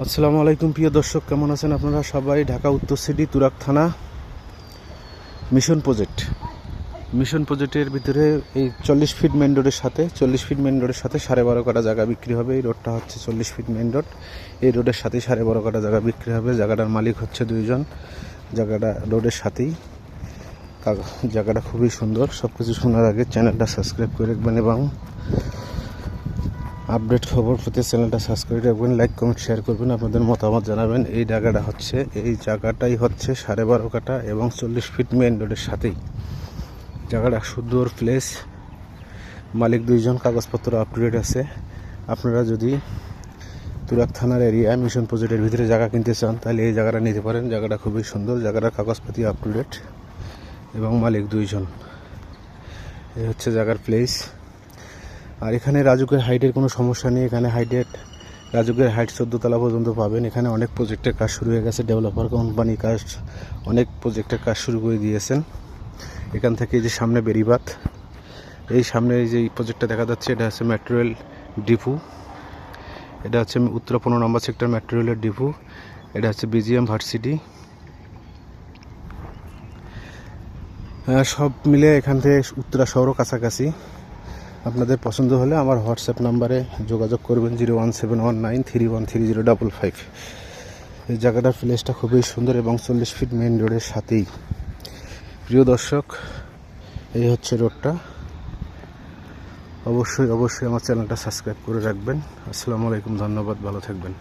আসসালামু আলাইকুম, প্রিয় দর্শক, কেমন আছেন আপনারা? সবাই ঢাকা উত্তর সিটি তুরাক থানা, মিশন প্রজেক্ট। মিশন প্রজেক্টের ভিতরে এই চল্লিশ ফিট মেন রোডের সাথে, চল্লিশ ফিট মেন রোডের সাথে সাড়ে বারো কাটা জায়গা বিক্রি হবে। এই রোডটা হচ্ছে চল্লিশ ফিট মেন রোড। এই রোডের সাথেই সাড়ে বারো কাটা জায়গা বিক্রি হবে। জায়গাটার মালিক হচ্ছে দুইজন। জায়গাটা রোডের সাথেই। জায়গাটা খুবই সুন্দর। সব কিছু শোনার আগে চ্যানেলটা সাবস্ক্রাইব করে রাখবেন এবং আপডেট খবর পেতে চ্যানেলটা সাবস্ক্রাইব রাখবেন লাইক, কমেন্ট, শেয়ার করবেন, আপনাদের মতামত জানাবেন। এই জায়গাটা হচ্ছে, এই জায়গাটাই হচ্ছে সাড়ে বারো কাটা এবং চল্লিশ ফিট মেন রোডের সাথেই। জায়গাটা সুন্দর প্লেস মালিক দুইজন, কাগজপত্র আপ টু ডেট আছে। আপনারা যদি তুরাক থানার এরিয়া মিশন প্রজেক্টের ভিতরে জায়গা কিনতে চান, তাহলে এই জায়গাটা নিতে পারেন। জায়গাটা খুবই সুন্দর জায়গাটার কাগজপাতি আপ টু ডেট এবং মালিক দুইজন। এই হচ্ছে জায়গার প্লেস আর এখানে রাজুকের হাইটের কোনো সমস্যা নেই। এখানে হাইটের রাজুকের হাইট চোদ্দ তলা পর্যন্ত পাবেন। এখানে অনেক প্রজেক্টের কাজ শুরু হয়ে গেছে। ডেভেলপার কোম্পানি কাজ, অনেক প্রজেক্টের কাজ শুরু করে দিয়েছেন। এখান থেকে যে সামনে বেরিবাত এই সামনে যে প্রজেক্টটা দেখা যাচ্ছে, এটা হচ্ছে মেট্রো রেল ডিপু এটা হচ্ছে উত্তর পনেরো নম্বর সেক্টর মেট্রো রেলের ডিপু এটা হচ্ছে বিজিএম ভার্সিটি সব মিলে এখান থেকে উত্তরা শহরও কাছাকাছি। আপনাদের পছন্দ হলে আমার হোয়াটসঅ্যাপ নাম্বারে যোগাযোগ করবেন zero one seven one nine three one three zero double five. এই জায়গাটার প্লেসটা খুবই সুন্দর এবং চল্লিশ ফিট মেন রোডের সাথেই। প্রিয় দর্শক, এই হচ্ছে রোডটা। অবশ্যই অবশ্যই আমার চ্যানেলটা সাবস্ক্রাইব করে রাখবেন। আসসালামু আলাইকুম, ধন্যবাদ, ভালো থাকবেন।